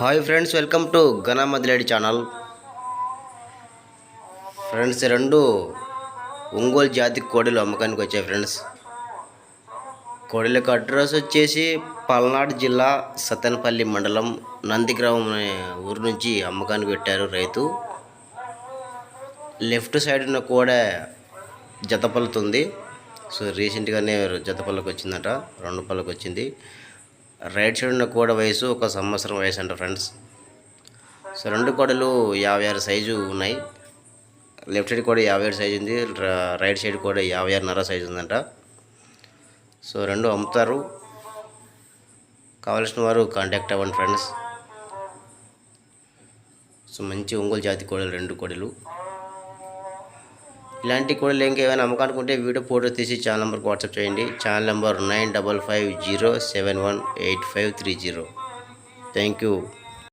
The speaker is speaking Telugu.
హాయ్ ఫ్రెండ్స్ వెల్కమ్ టు ఘన మదిలేడి ఛానల్. ఫ్రెండ్స్ రెండు ఒంగోలు జాతి కోడలు అమ్మకానికి వచ్చాయి ఫ్రెండ్స్. కోడలకు అడ్రస్ వచ్చేసి పల్నాడు జిల్లా సత్తెనపల్లి మండలం నందిగ్రామం అనే ఊరు నుంచి అమ్మకానికి పెట్టారు రైతు. లెఫ్ట్ సైడ్ ఉన్న కోడ జత పలుతుంది సో రీసెంట్గానే జత వచ్చిందట రెండు పళ్ళకి వచ్చింది. రైట్ సైడ్ ఉన్న కోడ వయసు ఒక సంవత్సరం వయసు అంట ఫ్రెండ్స్. సో రెండు కోడలు యాభై ఆరు సైజు ఉన్నాయి. లెఫ్ట్ సైడ్ కూడా యాభై ఏడు సైజు ఉంది. రైట్ సైడ్ కూడా యాభై ఆరున్నర సైజు ఉందంట. సో రెండు అమ్ముతారు. కావలసిన వారు కాంటాక్ట్ అవ్వండి ఫ్రెండ్స్. సో మంచి ఒంగోలు జాతి కోడలు రెండు కోడలు. ఇలాంటివి ఇలాంటి ఏమైనా అమ్మకానికి అమ్మకానుకుంటే వీడియో ఫోటో తీసి ఛానల్ నెంబర్కి వాట్సాప్ చేయండి. Channel number nine double five zero seven one eight five three zero thank you